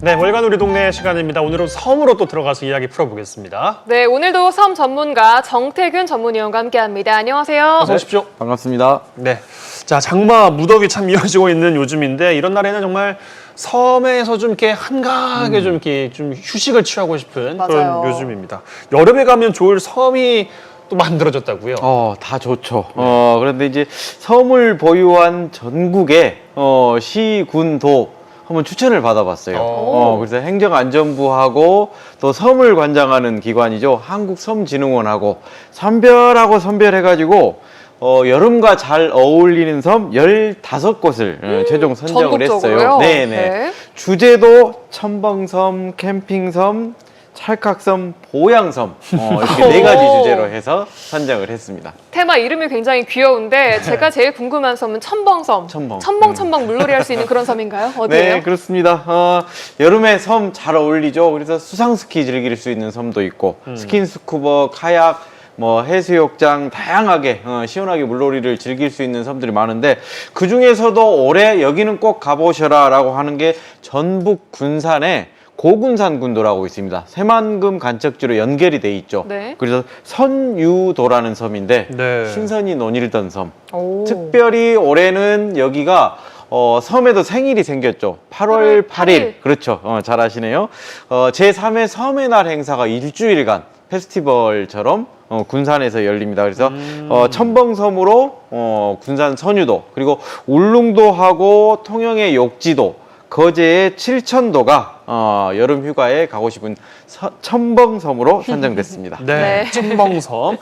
네, 월간 우리 동네 시간입니다. 오늘은 섬으로 또 들어가서 이야기 풀어보겠습니다. 네, 오늘도 섬 전문가 정태균 전문위원과 함께합니다. 안녕하세요. 어서 오십시오. 반갑습니다. 네. 자, 장마 무더위 참 이어지고 있는 요즘인데 이런 날에는 정말 섬에서 좀 이렇게 한가하게 좀 이렇게 좀 휴식을 취하고 싶은 맞아요. 그런 요즘입니다. 여름에 가면 좋을 섬이 또 만들어졌다고요. 어, 다 좋죠. 어, 그런데 이제 섬을 보유한 전국의 어, 시, 군, 도 한번 추천을 받아봤어요. 오. 어, 그래서 행정안전부하고 또 섬을 관장하는 기관이죠. 한국섬진흥원하고 선별하고 선별해가지고 어, 여름과 잘 어울리는 섬 15곳을 어, 최종 선정을 했어요. 전국적으로요? 네네. 네. 주제도 첨벙섬, 캠핑섬, 찰칵섬, 보양섬 어, 이렇게 네 가지 주제로 해서 선정을 했습니다. 테마 이름이 굉장히 귀여운데 제가 제일 궁금한 섬은 첨벙섬. 첨벙. 첨벙 첨벙 물놀이 할 수 있는 그런 섬인가요? 어디예요? 네, 그렇습니다. 어, 여름에 섬 잘 어울리죠. 그래서 수상 스키 즐길 수 있는 섬도 있고 스킨스쿠버, 카약, 뭐 해수욕장 다양하게 어, 시원하게 물놀이를 즐길 수 있는 섬들이 많은데 그 중에서도 올해 여기는 꼭 가보셔라라고 하는 게 전북 군산에 고군산 군도라고 있습니다. 새만금 간척지로 연결이 돼 있죠. 네. 그래서 선유도라는 섬인데 네. 신선이 논일던 섬. 오. 특별히 올해는 여기가 어, 섬에도 생일이 생겼죠. 8월 8월 8일. 8일. 그렇죠. 어, 잘 아시네요. 어, 제3회 섬의 날 행사가 일주일간 페스티벌처럼 어, 군산에서 열립니다. 그래서 어, 첨벙섬으로 어, 군산 선유도 그리고 울릉도하고 통영의 욕지도 거제의 칠천도가 어, 여름 휴가에 가고 싶은 서- 첨벙섬으로 선정됐습니다. 네, 네. 첨벙섬,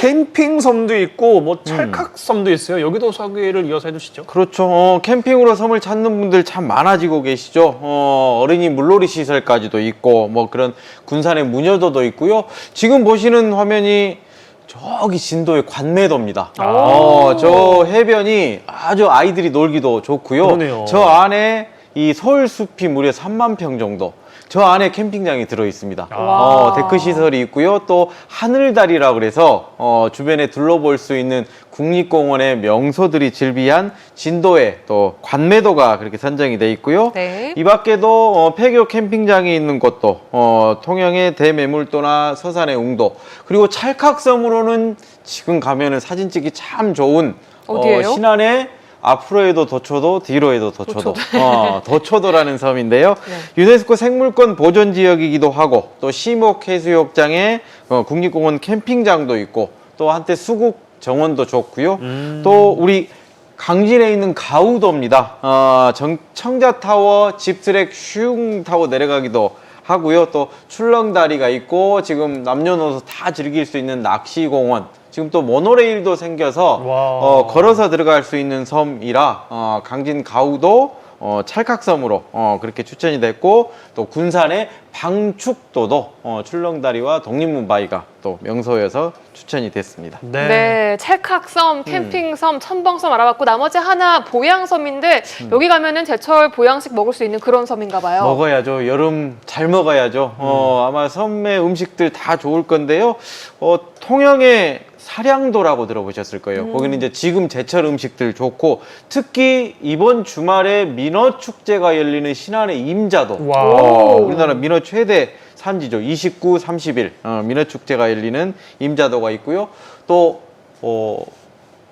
캠핑섬도 있고 뭐 찰칵섬도 있어요. 여기도 소개를 이어서 해주시죠. 그렇죠. 어, 캠핑으로 섬을 찾는 분들 참 많아지고 계시죠. 어, 어린이 물놀이 시설까지도 있고, 뭐 그런 군산의 무녀도도 있고요. 지금 보시는 화면이 저기 진도의 관매도입니다. 어, 저 해변이 아주 아이들이 놀기도 좋고요. 그러네요. 저 안에 이 서울 숲이 무려 3만 평 정도. 저 안에 캠핑장이 들어 있습니다. 아. 어, 데크 시설이 있고요. 또 하늘다리라 그래서 어, 주변에 둘러볼 수 있는 국립공원의 명소들이 즐비한 진도에 또 관매도가 그렇게 선정이 돼 있고요. 네. 이 밖에도 어, 폐교 캠핑장이 있는 곳도 어, 통영의 대매물도나 서산의 웅도 그리고 찰칵섬으로는 지금 가면은 사진 찍기 참 좋은 어디예요? 어, 신안의 앞으로 해도 도초도 뒤로 해도 도초도 어, 도초도라는 섬인데요. 네. 유네스코 생물권 보존 지역이기도 하고 또 시목 해수욕장에 어, 국립공원 캠핑장도 있고 또 한때 수국 정원도 좋고요. 또 우리 강진에 있는 가우도입니다. 어, 정- 청자타워 집트랙 슝 타고 내려가기도 하고요. 또 출렁다리가 있고 지금 남녀노소 다 즐길 수 있는 낚시공원. 지금 또 모노레일도 생겨서 와. 어, 걸어서 들어갈 수 있는 섬이라 어, 강진 가우도 어, 찰칵섬으로 어, 그렇게 추천이 됐고 또 군산의 방축도도 어, 출렁다리와 독립문 바위가 또 명소여서 추천이 됐습니다. 네. 네, 찰칵섬, 캠핑섬, 첨벙섬 알아봤고 나머지 하나 보양섬인데 여기 가면은 제철 보양식 먹을 수 있는 그런 섬인가 봐요. 먹어야죠. 여름 잘 먹어야죠. 어, 아마 섬의 음식들 다 좋을 건데요. 어, 통영의 사량도라고 들어보셨을 거예요. 거기는 이제 지금 제철 음식들 좋고 특히 이번 주말에 민어 축제가 열리는 신안의 임자도. 와. 어, 우리나라 민어 최대 산지죠. 29, 30일 어, 민어 축제가 열리는 임자도가 있고요. 또 어,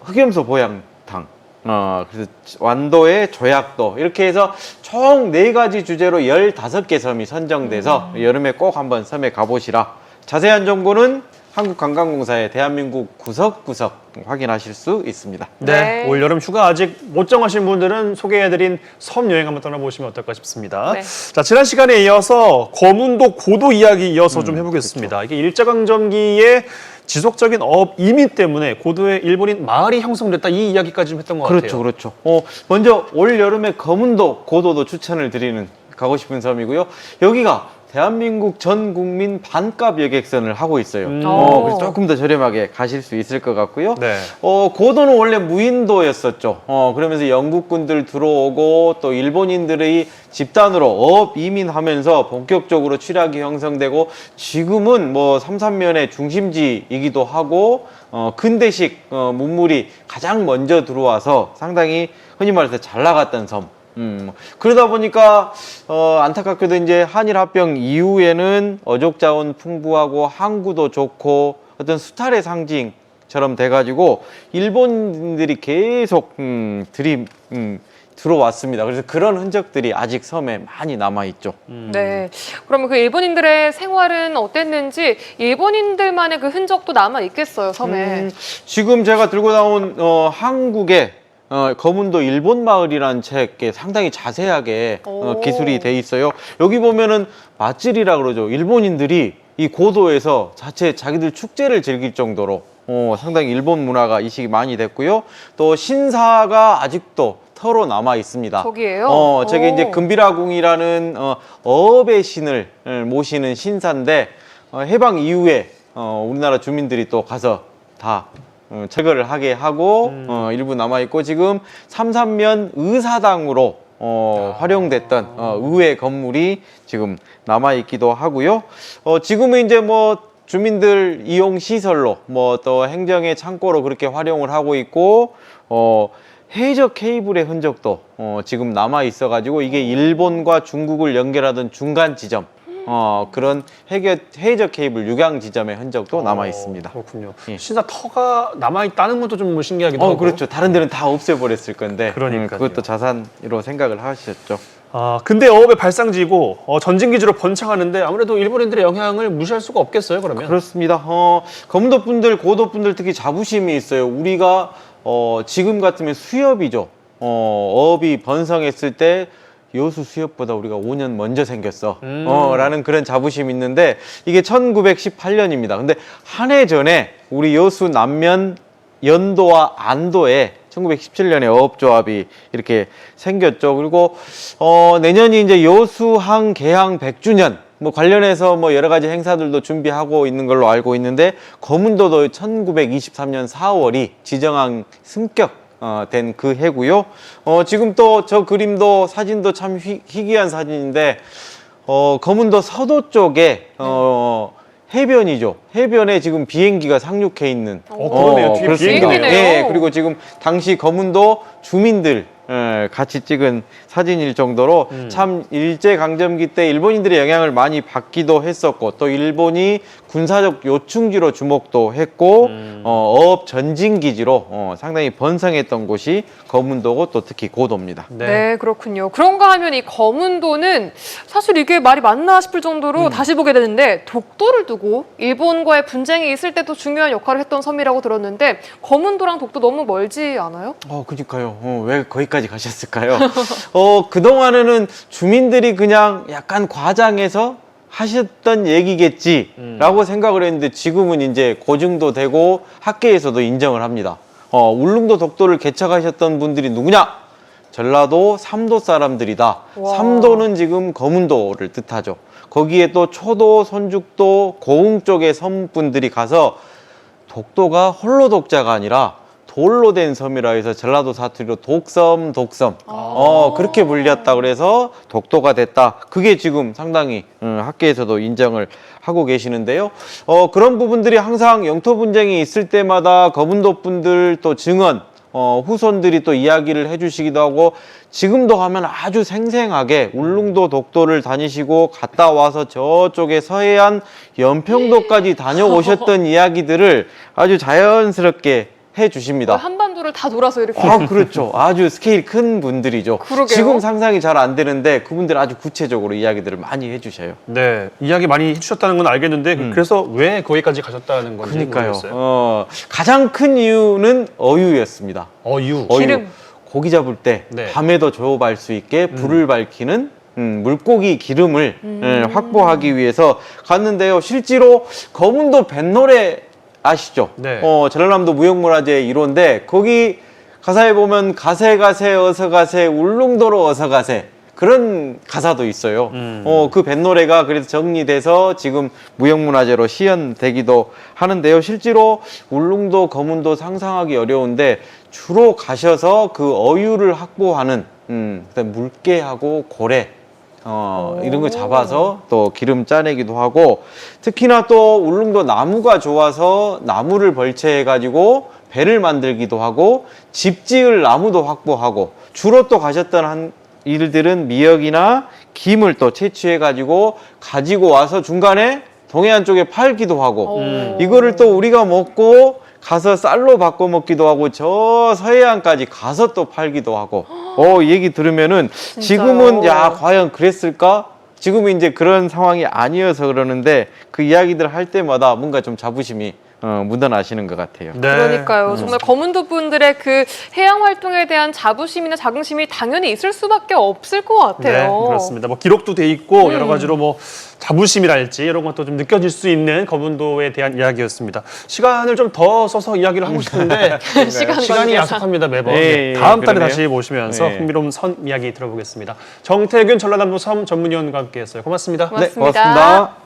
흑염소 보양탕. 어, 그래서 완도의 조약도 이렇게 해서 총 네 가지 주제로 15개 섬이 선정돼서 여름에 꼭 한번 섬에 가보시라. 자세한 정보는 한국관광공사의 대한민국 구석구석 확인하실 수 있습니다. 네. 네. 올 여름 휴가 아직 못 정하신 분들은 소개해드린 섬 여행 한번 떠나보시면 어떨까 싶습니다. 네. 자, 지난 시간에 이어서 거문도 고도 이야기 이어서 좀 해보겠습니다. 이게 일제강점기에 지속적인 업 이민 때문에 고도에 일본인 마을이 형성됐다 이 이야기까지 좀 했던 것 그렇죠, 같아요. 그렇죠. 어, 먼저 올 여름에 검은도 고도도 추천을 드리는 가고 싶은 섬이고요. 여기가 대한민국 전 국민 반값 여객선을 하고 있어요. 음. 어, 오. 그래서 조금 더 저렴하게 가실 수 있을 것 같고요. 네. 어, 고도는 원래 무인도였었죠. 어, 그러면서 영국군들 들어오고 또 일본인들의 집단으로 업 이민하면서 본격적으로 취락이 형성되고 지금은 뭐 삼산면의 중심지이기도 하고 어, 근대식 어, 문물이 가장 먼저 들어와서 상당히 흔히 말해서 잘 나갔던 섬. 음, 그러다 보니까 어, 안타깝게도 이제 한일 합병 이후에는 어족 자원 풍부하고 항구도 좋고 어떤 수탈의 상징처럼 돼가지고 일본인들이 계속 음, 들이 음, 들어왔습니다. 그래서 그런 흔적들이 아직 섬에 많이 남아 있죠. 네. 그러면 그 일본인들의 생활은 어땠는지 일본인들만의 그 흔적도 남아 있겠어요 섬에. 음, 지금 제가 들고 나온 어, 한국의 어, 검은도 일본 마을이라는 책에 상당히 자세하게 어, 오. 기술이 돼 있어요. 여기 보면은 맛질이라 그러죠. 일본인들이 이 고도에서 자체 자기들 축제를 즐길 정도로 어, 상당히 일본 문화가 이식이 많이 됐고요. 또 신사가 아직도 터로 남아 있습니다. 거기에요? 어, 저게 오. 이제 금비라궁이라는 어, 어업의 신을 어, 모시는 신사인데 어, 해방 이후에 어, 우리나라 주민들이 또 가서 다 어, 철거를 하게 하고 어, 일부 남아 있고 지금 삼삼면 의사당으로 어, 활용됐던 어, 의회 건물이 지금 남아 있기도 하고요. 어, 지금은 이제 뭐 주민들 이용 시설로 뭐 또 행정의 창고로 그렇게 활용을 하고 있고 어 헤이저 케이블의 흔적도 어, 지금 남아 있어 가지고 이게 일본과 중국을 연결하던 중간 지점 어, 그런 헤겨, 헤이저 케이블 유강 지점의 흔적도 남아 있습니다. 그렇군요. 예. 신사 터가 남아 있다는 것도 좀 신기하기도 어, 하고. 그렇죠. 다른 데는 다 없애버렸을 건데 그러니까요. 음, 그것도 자산으로 생각을 하셨죠. 아, 근대 어업의 발상지고 어, 전진 기지로 번창하는데 아무래도 일본인들의 영향을 무시할 수가 없겠어요. 그러면. 그렇습니다. 어, 검도 분들, 고도 분들 특히 자부심이 있어요. 우리가 어, 지금 같으면 수협이죠. 어, 어업이 번성했을 때 여수 수협보다 우리가 5년 먼저 생겼어. 음. 어, 라는 그런 자부심이 있는데 이게 1918년입니다. 근데 한 해 전에 우리 여수 남면 연도와 안도에 1917년에 어업조합이 이렇게 생겼죠. 그리고 어, 내년이 이제 여수항 개항 100주년 뭐 관련해서 뭐 여러 가지 행사들도 준비하고 있는 걸로 알고 있는데 거문도도 1923년 4월이 지정항 승격 어, 된그 해고요. 어, 지금 또 저 그림도 사진도 참 희, 희귀한 사진인데 어, 거문도 서도 쪽에 어, 해변이죠. 해변에 지금 비행기가 상륙해 있는. 어, 그러네요. 뒤에 그렇습니다. 비행기네요. 예, 그리고 지금 당시 거문도 주민들 예, 같이 찍은 사진일 정도로 음. 참 일제 강점기 때 일본인들의 영향을 많이 받기도 했었고 또 일본이 군사적 요충지로 주목도 했고 음. 어, 어업 전진 기지로 어, 상당히 번성했던 곳이 거문도고 또 특히 고도입니다. 네. 그렇군요. 그런가 하면 이 검은도는 사실 이게 말이 맞나 싶을 정도로 음. 다시 보게 되는데 독도를 두고 일본과의 분쟁이 있을 때도 중요한 역할을 했던 섬이라고 들었는데 검은도랑 독도 너무 멀지 않아요? 어, 그니까요. 어, 왜 거기까지 가셨을까요? 어, 그동안에는 주민들이 그냥 약간 과장해서 하셨던 얘기겠지라고 생각을 했는데 지금은 이제 고증도 되고 학계에서도 인정을 합니다. 어, 울릉도 독도를 개척하셨던 분들이 누구냐? 전라도 삼도 사람들이다. 와. 삼도는 지금 거문도를 뜻하죠. 거기에 또 초도, 손죽도, 고흥 쪽의 섬분들이 가서 독도가 홀로 독자가 아니라 돌로 된 섬이라 해서 전라도 사투리로 독섬 독섬. 어 그렇게 불렸다. 그래서 독도가 됐다. 그게 지금 상당히 음, 학계에서도 인정을 하고 계시는데요. 어 그런 부분들이 항상 영토 분쟁이 있을 때마다 거문도 분들 또 증언 어, 후손들이 또 이야기를 해주시기도 하고 지금도 가면 아주 생생하게 울릉도 독도를 다니시고 갔다 와서 저쪽에 서해안 연평도까지 다녀오셨던 이야기들을 아주 자연스럽게 해주십니다. 한반도를 다 돌아서 이렇게 아 그렇죠. 아주 스케일 큰 분들이죠. 그러게요. 지금 상상이 잘 안 되는데 그분들 아주 구체적으로 이야기들을 많이 해주셔요. 네, 이야기 많이 해주셨다는 건 알겠는데 그래서 왜 거기까지 가셨다는 건지 음. 그러니까요. 모르겠어요. 어, 가장 큰 이유는 어유였습니다. 어, 이유. 어유. 기름. 고기 잡을 때 네. 밤에도 조업할 수 있게 불을 밝히는 음, 물고기 기름을 예, 확보하기 위해서 갔는데요. 실제로 거문도 뱃노래 아시죠? 네. 어, 전라남도 무형문화재 1호인데 거기 가사에 보면 가세 가세 어서 가세 울릉도로 어서 가세 그런 가사도 있어요. 음. 어, 그 뱃노래가 그래서 정리돼서 지금 무형문화재로 시연되기도 하는데요. 실제로 울릉도, 거문도 상상하기 어려운데 주로 가셔서 그 어유를 확보하는 음, 그다음 물개하고 고래 어, 이런 거 잡아서 또 기름 짜내기도 하고 특히나 또 울릉도 나무가 좋아서 나무를 벌채해 가지고 배를 만들기도 하고 집 지을 나무도 확보하고 주로 또 가셨던 한 일들은 미역이나 김을 또 채취해 가지고 가지고 와서 중간에 동해안 쪽에 팔기도 하고 오. 이거를 또 우리가 먹고 가서 쌀로 바꿔 먹기도 하고 저 서해안까지 가서 또 팔기도 하고 어 얘기 들으면은 지금은 야 과연 그랬을까? 지금은 이제 그런 상황이 아니어서 그러는데 그 이야기들 할 때마다 뭔가 좀 자부심이 어, 묻어나시는 것 같아요. 네. 그러니까요. 정말 거문도 분들의 그 해양 활동에 대한 자부심이나 자긍심이 당연히 있을 수밖에 없을 것 네, 같아요. 그렇습니다. 뭐 기록도 돼 있고 음. 여러 가지로 뭐 자부심이랄지 이런 것도 좀 느껴질 수 있는 거문도에 대한 이야기였습니다. 시간을 좀 더 써서 이야기를 하고 싶은데 시간 시간이 관계상. 약속합니다 매번. 네, 네, 다음 달에 그러네요. 다시 모시면서 네. 흥미로운 선 이야기 들어보겠습니다. 정태균 전라남도 섬 전문위원과 함께했어요. 고맙습니다. 고맙습니다. 네, 고맙습니다.